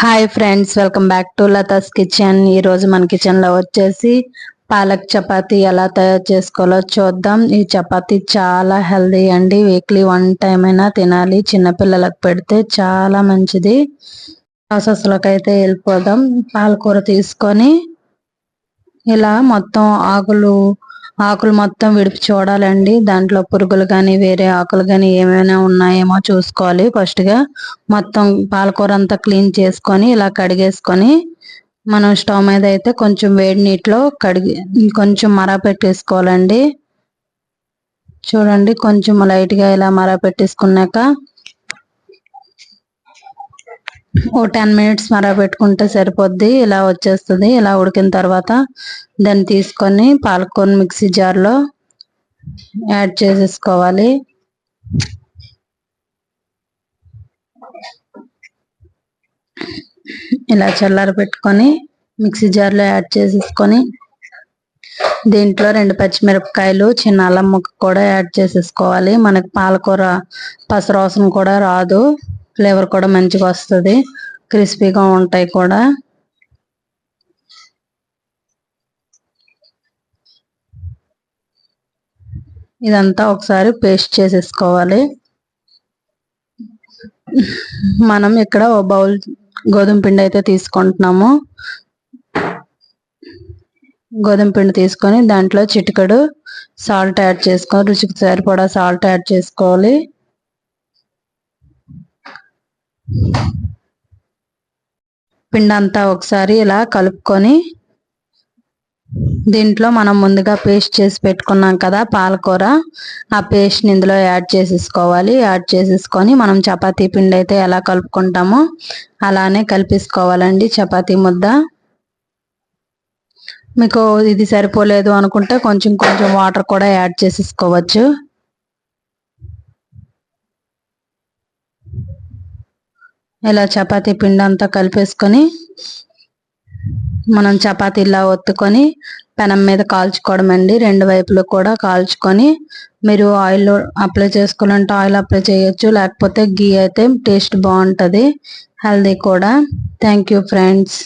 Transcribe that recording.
Hi friends welcome back to Latha's kitchen ఈరోజు మన కిచెన్లో వచ్చేసి పాలక్ చపాతి ఎలా తయారు చేసుకోవాలో చూద్దాం. ఈ చపాతి చాలా హెల్దీ అండి. వీక్లీ వన్ టైం అయినా తినాలి. చిన్నపిల్లలకు పెడితే చాలా మంచిది. ప్రాసెస్లోకి అయితే వెళ్ళిపోదాం. పాలకూర తీసుకొని ఇలా మొత్తం ఆకులు ఆకులు మొత్తం విడిపి చూడాలండి. దాంట్లో పురుగులు కానీ వేరే ఆకులు కానీ ఏమైనా ఉన్నాయేమో చూసుకోవాలి ఫస్ట్గా మొత్తం పాలకూర అంతా క్లీన్ చేసుకొని ఇలా కడిగేసుకొని మనం స్టవ్ మీద అయితే కొంచెం వేడి నీటిలో కడిగి కొంచెం మర పెట్టేసుకోవాలండి. చూడండి కొంచెం లైట్గా ఇలా మర పెట్టేసుకున్నాక ఓ టెన్ మినిట్స్ పెట్టుకుంటే సరిపోద్ది. ఇలా వచ్చేస్తుంది. ఇలా ఉడికిన తర్వాత దాన్ని తీసుకొని పాలకొని మిక్సీ జార్లో యాడ్ చేసేసుకోవాలి. ఇలా చల్లార పెట్టుకొని మిక్సీ జార్లో యాడ్ చేసేసుకొని దీంట్లో రెండు పచ్చిమిరపకాయలు చిన్న అల్లం ముక్క కూడా యాడ్ చేసేసుకోవాలి. మనకి పాలకూర పసరోసం కూడా రాదు. ఫ్లేవర్ కూడా మంచిగా వస్తుంది. క్రిస్పీగా ఉంటాయి కూడా. ఇదంతా ఒకసారి పేస్ట్ చేసేసుకోవాలి. మనం ఇక్కడ ఓ బౌల్ గోధుమ పిండి అయితే తీసుకుంటున్నాము. గోధుమ పిండి తీసుకొని దాంట్లో చిటికడు సాల్ట్ యాడ్ చేసుకొని రుచికి సరిపడా సాల్ట్ యాడ్ చేసుకోవాలి. పిండి అంతా ఒకసారి ఇలా కలుపుకొని దీంట్లో మనం ముందుగా పేస్ట్ చేసి పెట్టుకున్నాం కదా పాలకూర. ఆ పేస్ట్ని ఇందులో యాడ్ చేసేసుకోవాలి. యాడ్ చేసేసుకొని మనం చపాతీ పిండి అయితే ఎలా కలుపుకుంటామో అలానే కలిపేసుకోవాలండి చపాతీ ముద్ద. మీకు ఇది సరిపోలేదు అనుకుంటే కొంచెం కొంచెం వాటర్ కూడా యాడ్ చేసేసుకోవచ్చు. ఇలా చపాతీ పిండి అంతా కలిపేసుకొని మనం చపాతీలా ఒత్తుకొని పెనం మీద కాల్చుకోవడం అండి. రెండు వైపులు కూడా కాల్చుకొని మీరు ఆయిల్ అప్లై చేసుకోవాలంటే ఆయిల్ అప్లై చేయొచ్చు. లేకపోతే గీ అయితే టేస్ట్ బాగుంటుంది. హెల్దీ కూడా. Thank you friends.